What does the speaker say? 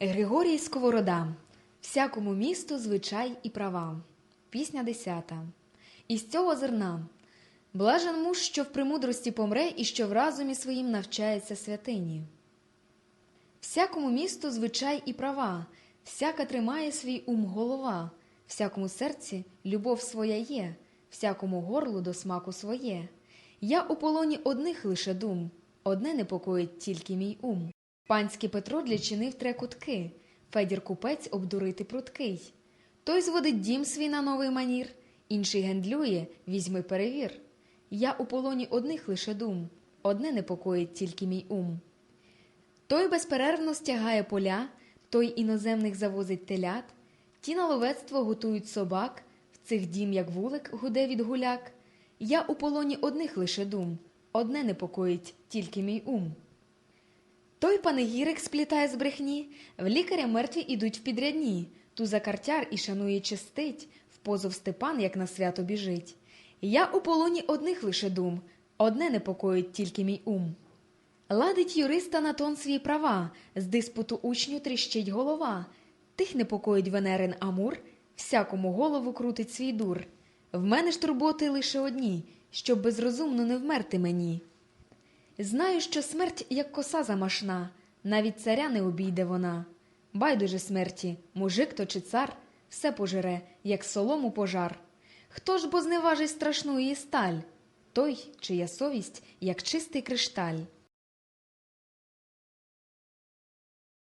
Григорій Сковорода. Всякому місту звичай і права. Пісня десята. Із цього зерна. Блажен муж, що в премудрості помре і що в разумі своїм навчається святині. Всякому місту звичай і права, всяка тримає свій ум голова, всякому серці любов своя є, всякому горлу до смаку своє. Я у полоні одних лише дум, одне непокоїть тільки мій ум. Панський Петро для чинив тре кутки, Федір купець обдурити пруткий. Той зводить дім свій на новий манір, інший гендлює, візьми перевір. Я у полоні одних лише дум, одне непокоїть тільки мій ум. Той безперервно стягає поля, той іноземних завозить телят, ті на ловецтво готують собак, в цих дім, як вулик, гуде від гуляк. Я у полоні одних лише дум, одне непокоїть тільки мій ум. Той панегірик сплітає з брехні, в лікаря мертві ідуть в підрядні, ту за картяр і шанує честить, в позов Степан, як на свято біжить. Я у полоні одних лише дум, одне непокоїть тільки мій ум. Ладить юриста на тон свої права, з диспуту учню тріщить голова. Тих непокоїть Венерин Амур, всякому голову крутить свій дур. В мене ж турботи лише одні, щоб безрозумно не вмерти мені. Знаю, що смерть, як коса замашна, навіть царя не обійде вона. Байдуже смерті, мужик то чи цар, все пожере, як солому пожар. Хто ж бо зневажить страшну її сталь? Той, чия совість, як чистий кришталь.